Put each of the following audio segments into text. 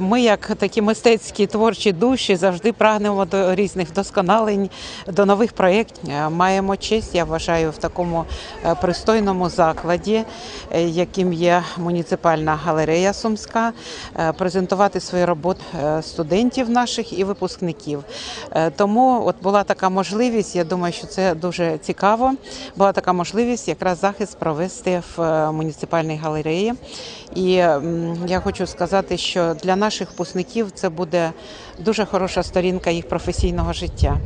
ми, як такі мистецькі творчі душі, завжди прагнемо до різних вдосконалень, до нових проєктів. Е, Маємо честь, я вважаю, в такому е, пристойному закладі, е, яким є муніципальна галерея Сумська, презентувати свої роботи е, студентів наших і випускників. Тому от була така можливість. Я думаю, що це дуже цікаво. Була така можливість якраз захист провести в муніципальній галереї. І я хочу сказати, що для наших випускників це буде дуже хороша сторінка їх професійного життя,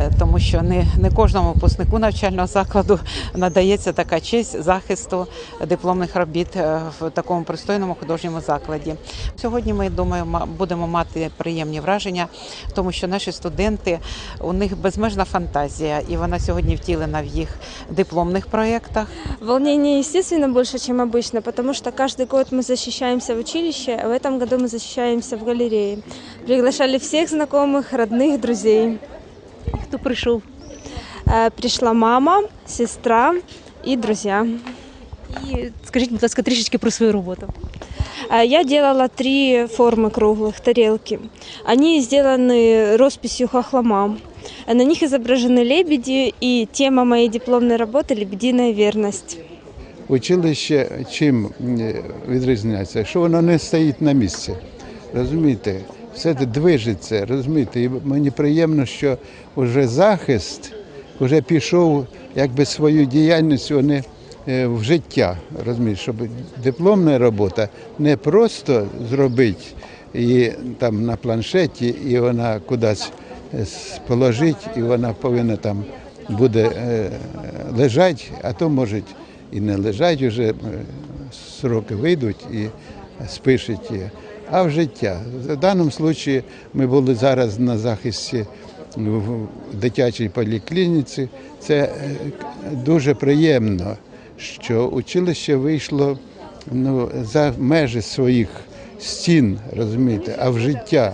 Е, тому що не, не кожному випускнику навчального закладу надається така честь захисту дипломних робіт е, в такому пристойному художньому закладі. Сьогодні ми думаю, ма- будемо мати приємні враження, тому що наші студенти у них безмежна фантазія, і вона сьогодні втілена в їх дипломних проєктах. Волнение, естественно, больше, чем обычно, потому что каждый год мы защищаемся в училище, а в этом году мы защищаемся в галерее. Приглашали всех знакомых, родных, друзей. Хто прийшов? Э, Пришла мама, сестра и друзья. І скажіть, будь ласка, трішечки про свою роботу. Э, Я делала три формы круглых, тарелки. Они сделаны росписью хохлома. На них изображены лебеди, и тема моей дипломной работы – «Лебединая верность». Училище чим е, відрізняється? Що воно не стоїть на місці. Розумієте? Все це движеться, розумієте? І мені приємно, що вже захист вже пішов якби свою діяльність вони е, в життя. Розумієте, щоб дипломна робота не просто зробити і там на планшеті, і вона кудись е, положить, і вона повинна там буде е, лежати, а то може і не лежать, вже сроки вийдуть і спишуть її. А в життя. В даному випадку ми були зараз на захисті в дитячій поліклініці. Це е, дуже приємно, що училище вийшло ну, за межі своїх стін, розумієте, а в життя.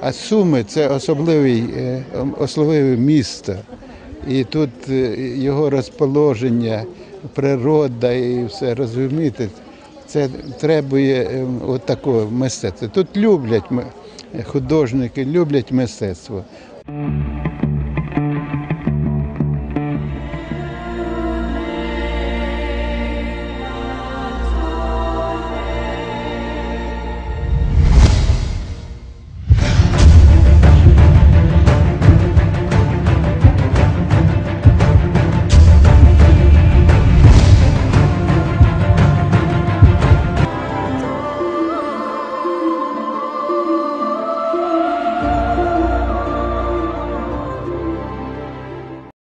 А Суми це особливий, е, особливе місто. І тут е, його розположення, природа і все розумієте, це требує е, от такого мистецтва. Тут люблять художники, люблять мистецтво.